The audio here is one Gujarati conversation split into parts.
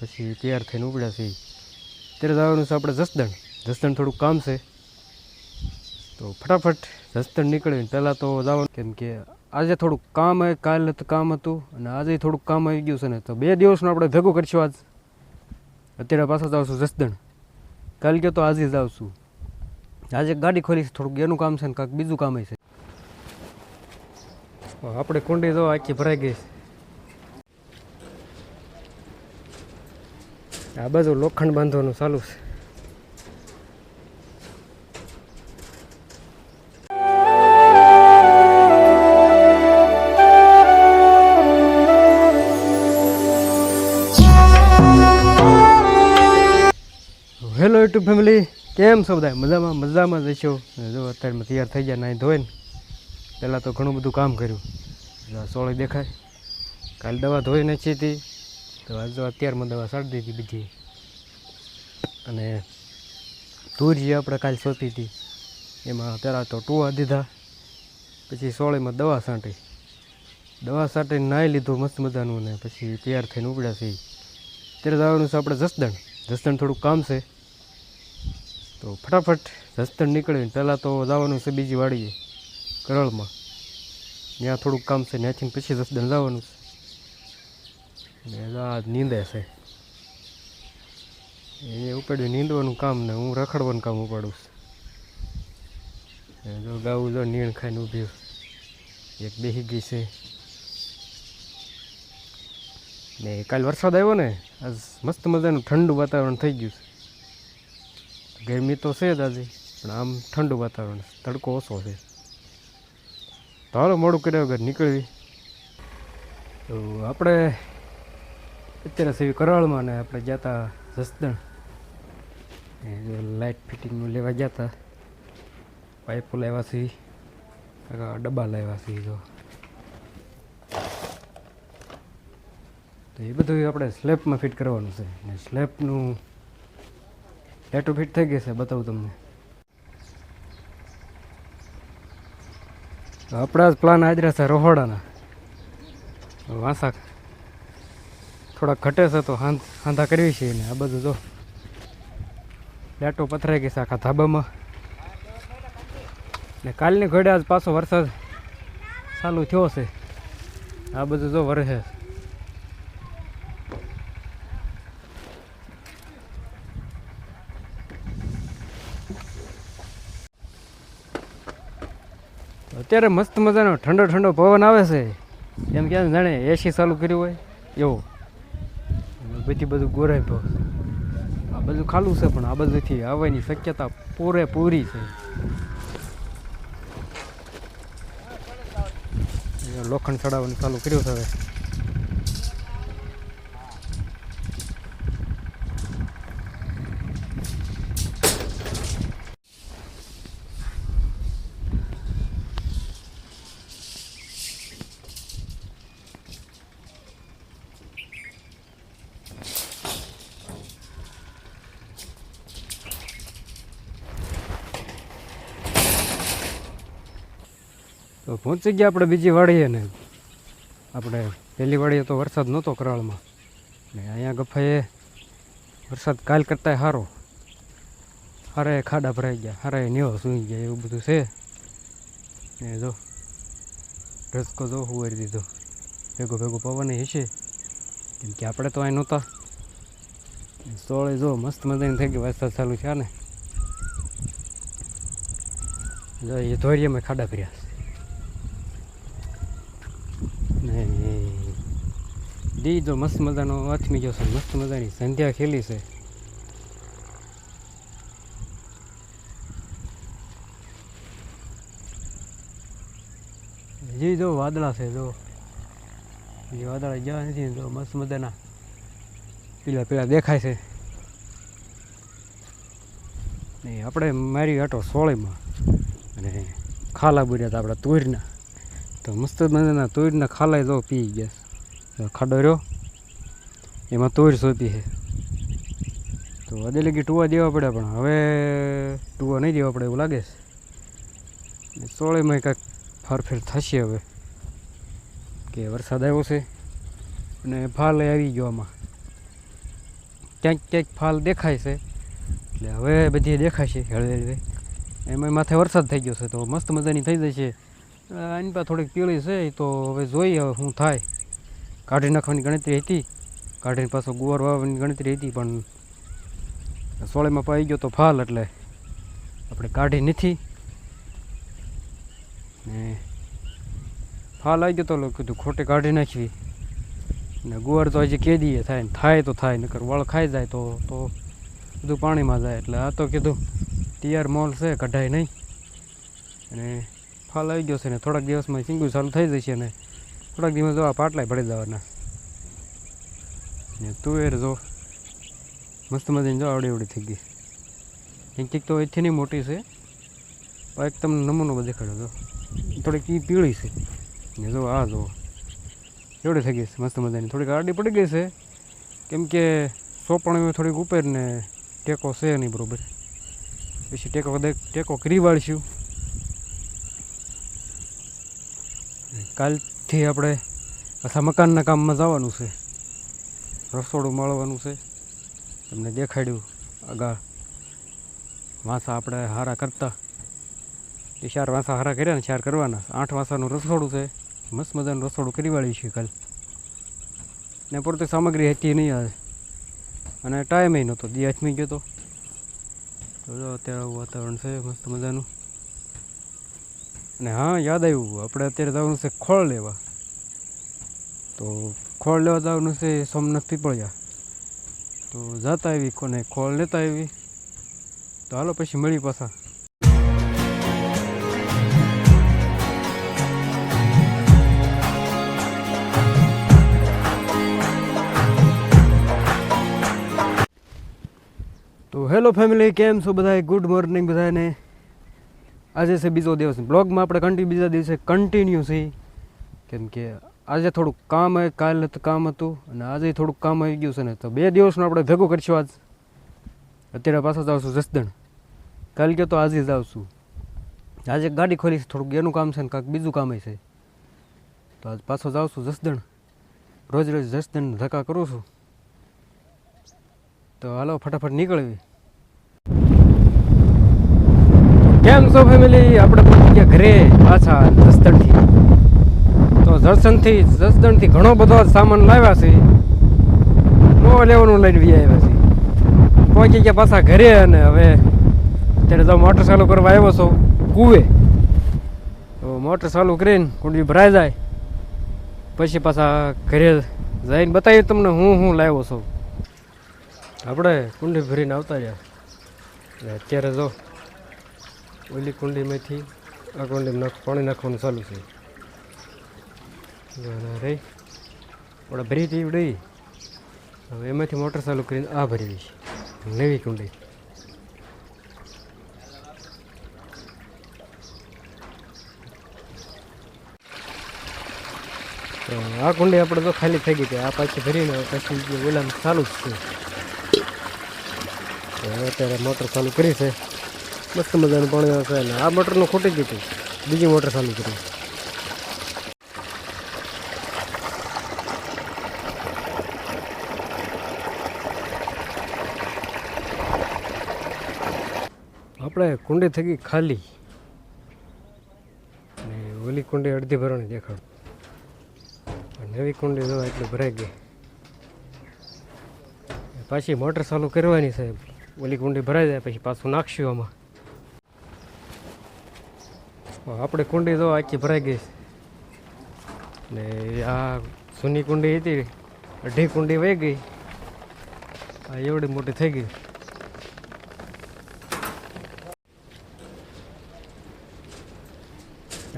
પછી તૈયાર થઈને ઉપડ્યા છીએ ત્યારે જવાનું છે આપણે જસદણ. જસદણ થોડુંક કામ છે. તો ફટાફટ જસદણ નીકળીને પહેલાં તો જવાનું કેમ કે આજે થોડુંક કામ હોય કાલે તો કામ હતું અને આજે થોડુંક કામ આવી ગયું છે ને, તો બે દિવસનું આપણે ભેગું કરશું આજ. અત્યારે પાછા જાઉં છું જસદણ. કાલ ગયો તો આજે જ આવશું. આજે ગાડી ખોલી છે, થોડુંક એનું કામ છે ને કાંઈક બીજું કામ છે આપણે કુંડી જો આખી ભરાઈ ગઈ છે. આ બાજુ લોખંડ બાંધવાનું ચાલુ છે. હેલો યુટ્યુબ ફેમિલી, કેમ છો બધા? મજામાં મજામાં જ જો અત્યારમાં તૈયાર થઈ ગયા, નાહી ધોઈને. પહેલાં તો ઘણું બધું કામ કર્યું. સોળી દેખાય. કાલે દવા ધોઈ નાખી હતી જો અત્યારમાં દવા સાડી દીધી બીજી. અને ધૂર જે આપણે કાલે સોંપી હતી. એમાં પહેલાં તો ટુવા દીધા. પછી સોળીમાં દવા છાંટી દવા છાંટીને નાહી લીધું મસ્ત મજાનું ને પછી તૈયાર થઈને ઉપડ્યા છે ત્યારે જવાનું છે આપણે જસદણ. જસદણ થોડુંક કામ છે. તો ફટાફટ જસદણ નીકળીને પહેલાં તો જવાનું છે બીજી વાડીએ, કરળમાં. ત્યાં થોડુંક કામ છે, ત્યાંથી પછી જસદણ જવાનું છે. ને આ નીંદે છે. એ ઉપાડ્યું નીંદવાનું કામ ને હું રખડવાનું કામ ઉપાડું છું. જો ગાવું જો નીણ ખાઈને ઊભી એક બેસી ગઈ છે. ને કાલ વરસાદ આવ્યો ને, આજ મસ્ત મજાનું ઠંડુ વાતાવરણ થઈ ગયું છે. ગરમી તો છે જ આજે, પણ આમ ઠંડુ વાતાવરણ તડકો ઓછો છે. તો હાલો મોડું કર્યા વગર નીકળવી. તો આપણે અત્યારે સેવી કરાળમાં ને આપણે ગયા હતા જસદણ લાઇટ ફિટિંગનું લેવા હતા પાઇપો લાવ્યા છે. ડબ્બા લાવ્યા છે જો. તો એ બધું આપણે સ્લેબમાં ફિટ કરવાનું છે. ને સ્લેબનું લેટો ફિટ થઈ ગયું છે, બતાવું તમને. આપણા જ પ્લાન આજરા છે રોહોડાના. વાંસા થોડાક ઘટે છે તો હાંધ કરવી છે ને આ બધું જો. લેટો પથરાઈ ગઈ આખા ધાબામાં. ને કાલની ઘડે આજ પાછો વરસાદ ચાલુ થયો છે. આ બધું જો વરસે અત્યારે મસ્ત મજાનો ઠંડો ઠંડો પવન આવે છે. એમ કે જાણે એસી ચાલુ કર્યું હોય. એવો. બધી બધું ગોરાઈ ભાવ આ બધું ખાલું છે પણ આ બધુંથી આવવાની શક્યતા પૂરેપૂરી છે. લોખંડ ચડાવવાનું ચાલુ કર્યું છે હવે. તો પહોંચી ગયા આપણે બીજી વાડીએ ને. આપણે પહેલી વાડીએ તો વરસાદ નહોતો કરાળમાં. ને અહીંયા ગફાએ વરસાદ કાલ કરતાંય સારો હારે ખાડા ભરાઈ ગયા, હારે ન્યો સૂઈ ગયા, એવું બધું છે. ને જો, રસકો જો ઉવારી દીધો. ભેગો ભેગો પવન હશે. કેમ કે આપણે તો અહીં નહોતા. સોળે જો મસ્ત મજાની થઈ ગઈ વરસાદ ચાલુ છે ને. જો એ મેં ખાડા ભર્યા છે ને દી જો મસ્ત મજાનો આથમી ગયો છે, મસ્ત મજાની સંધ્યા ખેલી છે. હજી જો વાદળા છે, જો. એ વાદળા ગયા નથી જો મસ્ત મજાના. પીલા પીલા દેખાય છે. ને આપણે મારી આટો સોળેમાં. અને ખાલા બુર્યા હતા આપણા તુરના. તો મસ્ત મજાના તુરના ખાલા જો પી ગયા ખાડો રહ્યો. એમાં તોર સોંપી છે. તો અદે લગી ટુવા દેવા પડે પણ હવે ટુવા નહીં દેવા પડે એવું લાગે છે. સોળીમાં કાંઈક ફરફેર થશે હવે. કે વરસાદ આવ્યો છે અને ફાલ આવી ગયો આમાં. ક્યાંક ક્યાંક ફાલ દેખાય છે. એટલે હવે બધી દેખાશે હળવે હળવે. એમાં માથે વરસાદ થઈ ગયો છે તો મસ્ત મજાની થઈ જશે. આની પાસે થોડીક પીળી છે તો હવે જોઈએ હવે શું થાય. કાઢી નાખવાની ગણતરી હતી. કાઢીને પાછો ગુવાર વાવવાની ગણતરી હતી, પણ સોળેમાં પાઈ ગયો તો ફાલ એટલે આપણે કાઢી નથી. ને ફાલ આવી ગયો તો કીધું ખોટે કાઢી નાખવી. ને ગુવાર તો હજી કેદીએ થાય ને થાય તો થાય, નકર વળ ખાઈ જાય તો તો બધું પાણીમાં જાય. એટલે આ તો કીધું તૈયાર મોલ છે, કઢાય નહીં. અને ફાલ આવી ગયો છે ને થોડાક દિવસમાં સિંગુ ચાલુ થઈ જશે ને થોડાક દિવસ જો આ પાટલાય ભરી દેવાના. ને તુવેર જો, મસ્ત મજાની જો આવડી આવડી થઈ ગઈ. એક એક તો એથી નહીં મોટી છે, પણ એક તમને નમૂનો દેખાડો જો. થોડીક એ પીળી છે. ને જો આ જો, એવડી થઈ ગઈ છે, મસ્ત મજાની. થોડીક આડી પડી ગઈ છે, કેમ કે સોપણીમાં થોડીક ઉપર ને ટેકો છે નહીં બરોબર. પછી ટેકો ટેકો કરી વાળશું. કાલથી આપણે પાછા મકાનના કામમાં જવાનું છે. રસોડું મળવાનું છે. તમને દેખાડ્યું આગળ વાંસા આપણે હારા કરતા. એ ચાર વાંસા હારા કર્યા ને ચાર કરવાના. આઠ વાંસાનું રસોડું છે. મસ્ત મજાનું રસોડું કરી વાળી છે કાલ. ને પૂરતી સામગ્રી હતી નહીં આવે અને ટાઈમે નહોતો. દી હાથમી ગયો તો. તો જો, અત્યારે વાતાવરણ છે, મસ્ત મજાનું. અને હા, યાદ આવ્યું. આપણે અત્યારે જવાનું છે ખોળ લેવા. તો ખોળ લેવા જવાનું છે સોમનાથ પીપળિયા. તો જતા આવી કોને ખોળ લેતા આવી. તો હાલો પછી મળી પાછા. તો હેલો ફેમિલી, કેમ છો બધાય? ગુડ મોર્નિંગ બધાને આજે છે બીજો દિવસ. બ્લોગમાં આપણે કન્ટિન્યુ બીજા દિવસે કન્ટિન્યુ છે. કેમ કે આજે થોડુંક કામ હોય કાલે કામ હતું અને આજે થોડુંક કામ આવી ગયું છે ને. તો બે દિવસનું આપણે ભેગું કરીશું આજ. અત્યારે પાછો જાઉં છું જસદણ. કાલ કે તો આજે જ આવશું આજે ગાડી ખોલી થોડુંક એનું કામ છે ને કાંઈક બીજું કામ છે તો આજ પાછો જાઉં છું જસદણ. રોજ રોજ જસદણ ધક્કા કરું છું. તો હાલો, ફટાફટ નીકળવી. કેમ છો ફેમિલી આપણે પહોંચી ગયા ઘરે પાછા જસદણથી. તો જસદણથી જસદણથી ઘણો બધો સામાન લાવ્યા છે. નો લેવાનું લઈને વી આવ્યા છે. પહોંચી ગયા પાછા ઘરે અને હવે અત્યારે તો મોટર ચાલુ કરવા આવ્યો છો, કુવે. તો મોટર ચાલુ કરીને કુંડી ભરાઈ જાય. પછી પાછા ઘરે જઈને બતાવી તમને હું હું લાવ્યો છું. આપણે કુંડી ભરીને આવતા રહ્યા. અત્યારે જો ઓલી કુંડીમાંથી આ કુંડીમાં પાણી નાખવાનું ચાલુ છે. રે આપણે ભરી હતી ઉડી હવે એમાંથી મોટર ચાલુ કરીને આ ભરી છે નવી કુંડી. આ કુંડી આપણે તો ખાલી થઈ ગઈ હતી આ પાછી ભરીને પછી ઓલામાં ચાલુ જ છે. અત્યારે મોટર ચાલુ કરી છે. મસ્ત મજાનું પાણી અને આ મોટરનું ખૂટી ગયું હતું. બીજી મોટર ચાલુ કરી. આપણે કુંડી ગઈ ખાલી. અને ઓલી કુંડી અડધી ભરવાની દેખાડ. નવી કુંડી જોવા એટલી ભરાઈ ગઈ. પાછી મોટર ચાલુ કરવાની સાહેબ. ઓલી કુંડી ભરાઈ જાય, પછી પાછું નાખશું આમાં. આપણે કુંડી તો આખી ભરાઈ ગઈ ને આ જૂની કુંડી હતી, અઢી કુંડી વહી ગઈ. આ એવડી મોટી થઈ ગઈ.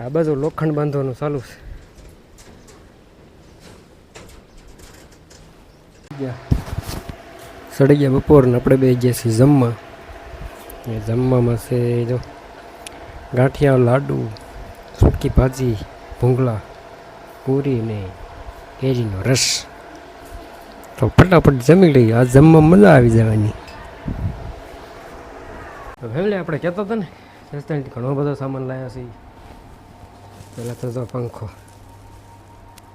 આ બાજુ લોખંડ બાંધવાનું ચાલુ છે. સડી ગયા બપોર ને આપણે બે ગયા છીએ જમવા. જમવામાં છે જો ગાંઠિયા, લાડુ સૂકી ભાજી, ભૂંગળા, પૂરી ને કેરીનો રસ. તો ફટાફટ જમી લઈએ. આ જમવા મજા આવી જવાની. તો ફેમિલી, આપણે કહેતા હતા ને રસ્તાથી ઘણો બધો સામાન લાવ્યા છે. પહેલાં તો જો પંખો.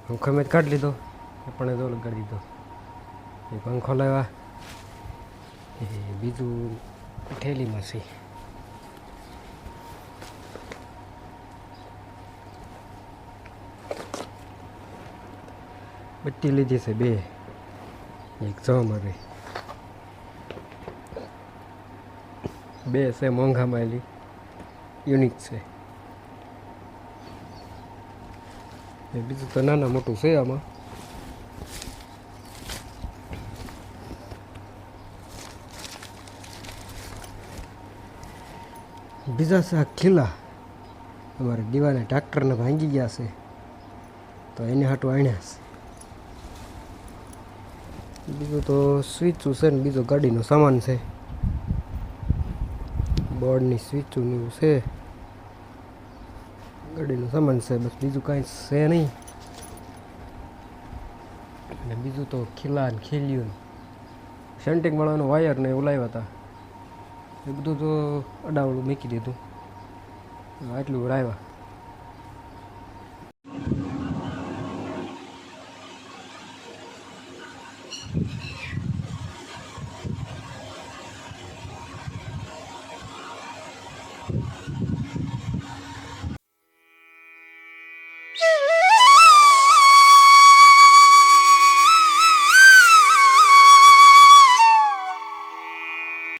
પંખો મેં કાઢી લીધો. પણ જો લગાડી દીધો. એ પંખો લાવ્યા. બીજું ઠેલીમાં છે. બત્તી લીધી છે બે. એક જો મારી બે છે મોંઘામાં એલી યુનિક છે. એ બીજું તો નાના મોટું છે આમાં. બીજા છે આ ખીલા. અમારે દીવાને ટ્રાક્ટરને ભાંગી ગયા છે. તો એને હાટું આણ્યા છે. બીજું તો સ્વિચું છે ને, બીજો ગાડીનો સામાન છે. બોર્ડની સ્વિચું એવું છે. ગાડીનો સામાન છે, બસ બીજું કાંઈ છે નહીં. અને બીજું તો ખીલા ને ખીલ્યું સેન્ટિંગ વાળાનો વાયર ને એવું લાવ્યા હતા. એ બધું તો અડાવડું મૂકી દીધું. આટલું લાવ્યા.